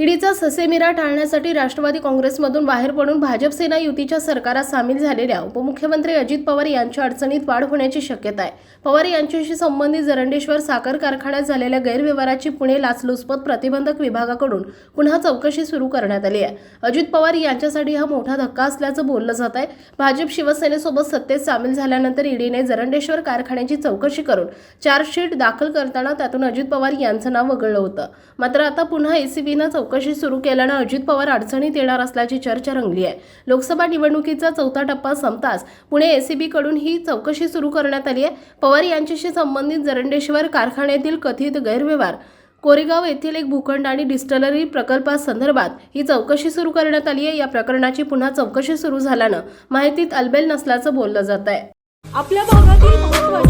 ईडीचा ससेमिरा टाळण्यासाठी राष्ट्रवादी काँग्रेसमधून बाहेर पडून भाजप सेना युतीच्या सरकारात सामील झालेल्या उपमुख्यमंत्री अजित पवार यांच्या अडचणीत वाढ होण्याची शक्यता आहे. पवार यांच्याशी संबंधित जरंडेश्वर साखर कारखान्यात झालेल्या गैरव्यवहाराची पुणे लाचलुचपत प्रतिबंधक विभागाकडून पुन्हा चौकशी सुरू करण्यात आली आहे. अजित पवार यांच्यासाठी हा मोठा धक्का असल्याचं बोललं जात आहे. भाजप शिवसेनेसोबत सत्तेत सामील झाल्यानंतर ईडीने जरंडेश्वर कारखान्याची चौकशी करून चार्जशीट दाखल करताना त्यातून अजित पवार यांचं नाव वगळलं होतं. मात्र आता पुन्हा एसीबीनं चौकशी चौकशी सुरू केल्यानं अजित पवार अडचणीत येणार असल्याची चर्चा रंगली आहे. लोकसभा निवडणुकीचा चौथा टप्पा संपताच पुणे एसीबीकडून ही चौकशी सुरू करण्यात आली आहे. पवार यांच्याशी संबंधित जरंडेश्वर कारखान्यातील कथित गैरव्यवहार कोरेगाव येथील एक भूखंड आणि डिस्टलरी प्रकल्पासंदर्भात ही चौकशी सुरू करण्यात आली आहे. या प्रकरणाची पुन्हा चौकशी सुरू झाल्यानं माहितीत अलबेल नसल्याचं बोललं जात आहे. आपल्या भागातील